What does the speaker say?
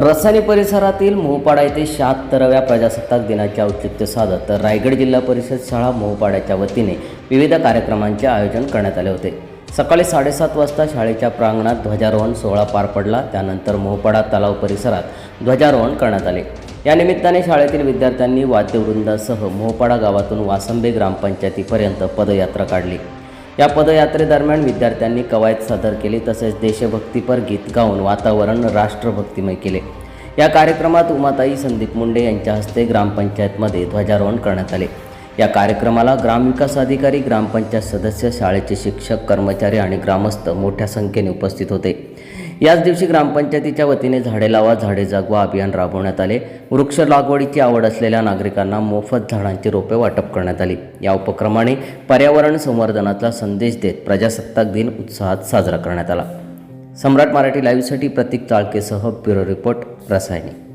रसानी परिसरातील मोहपाडा येथे शहात्तराव्या प्रजासत्ताक दिनाचे औचित्य साधत रायगड जिल्हा परिषद शाळा मोहपाड्याच्या वतीने विविध कार्यक्रमांचे आयोजन करण्यात आले होते. सकाळी साडेसात वाजता शाळेच्या प्रांगणात ध्वजारोहण सोहळा पार पडला. त्यानंतर मोहपाडा तलाव परिसरात ध्वजारोहण करण्यात आले. या निमित्ताने शाळेतील विद्यार्थ्यांनी वाद्यवृंदासह मोहपाडा गावातून वासंबे ग्रामपंचायतीपर्यंत पदयात्रा काढली. या पदयात्रेदरम्यान विद्यार्थ्यांनी कवायत सादर केली तसेच देशभक्तीपर गीत गाऊन वातावरण राष्ट्रभक्तिमय केले. या कार्यक्रमात उमाताई संदीप मुंडे यांच्या हस्ते ग्रामपंचायतमध्ये ध्वजारोहण करण्यात आले. या कार्यक्रमाला ग्रामविकास अधिकारी ग्रामपंचायत सदस्य शाळेचे शिक्षक कर्मचारी आणि ग्रामस्थ मोठ्या संख्येने उपस्थित होते. याच दिवशी ग्रामपंचायतीच्या वतीने झाडे लावा झाडे जगवा अभियान राबवण्यात आले. वृक्ष लागवडीची आवड असलेल्या नागरिकांना मोफत झाडांची रोपे वाटप करण्यात आली. या उपक्रमाने पर्यावरण संवर्धनाचा संदेश देत प्रजासत्ताक दिन उत्साहात साजरा करण्यात आला. सम्राट मराठी लाईव्हसाठी प्रतीक चाळकेसह ब्युरो रिपोर्ट रसायनी.